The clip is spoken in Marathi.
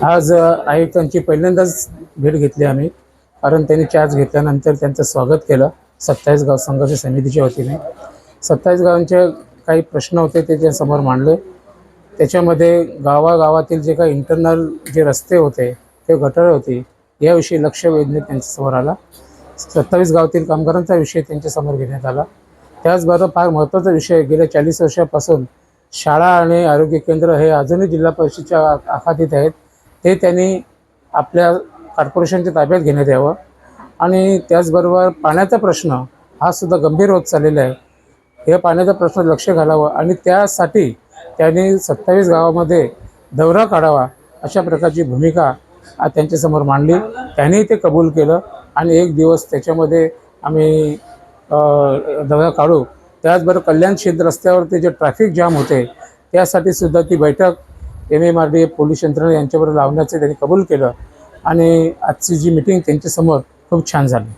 आज आयुक्तांची पहिल्यांदाच भेट घेतली आम्ही. कारण त्यांनी चार्ज घेतल्यानंतर त्यांचं स्वागत केलं. सत्तावीस गाव संघर्ष समितीच्या वतीने. सत्तावीस गावांचे काही प्रश्न होते ते त्यांसमोर मांडले. त्याच्यामध्ये गावागावातील जे काही इंटरनल जे रस्ते होते ते गटर होती याविषयी लक्ष वेधणे त्यांच्यासमोर आला. सत्तावीस गावातील कामगारांचा विषय त्यांच्यासमोर घेण्यात आला. त्याचबरोबर फार महत्त्वाचा विषय गेल्या चाळीस वर्षापासून शाळा आणि आरोग्य केंद्र हे अजूनही जिल्हा परिषदेच्या आखातीत आहेत. ते त्यांनी आपल्या कॉर्पोरेशनच्या ताब्यात घेण्यात यावं. आणि त्याचबरोबर पाण्याचा प्रश्न हा सुद्धा गंभीर होत चाललेला आहे. या पाण्याचा प्रश्न लक्ष घालावं आणि त्यासाठी त्यांनी सत्तावीस गावामध्ये दौरा काढावा अशा प्रकारची भूमिका त्यांच्यासमोर मांडली. त्यांनी ते कबूल केलं आणि एक दिवस त्याच्यामध्ये आम्ही दौरा काढू. त्याचबरोबर कल्याण क्षेत्र रस्त्यावरती जे ट्रॅफिक जाम होते त्यासाठी सुद्धा ती बैठक M M R D police यंत्रणा यांच्याबरोबर लावण्याचं त्यांनी कबूल केलं. आणि आजची जी मिटिंग त्यांच्यासमोर खूप छान झाली.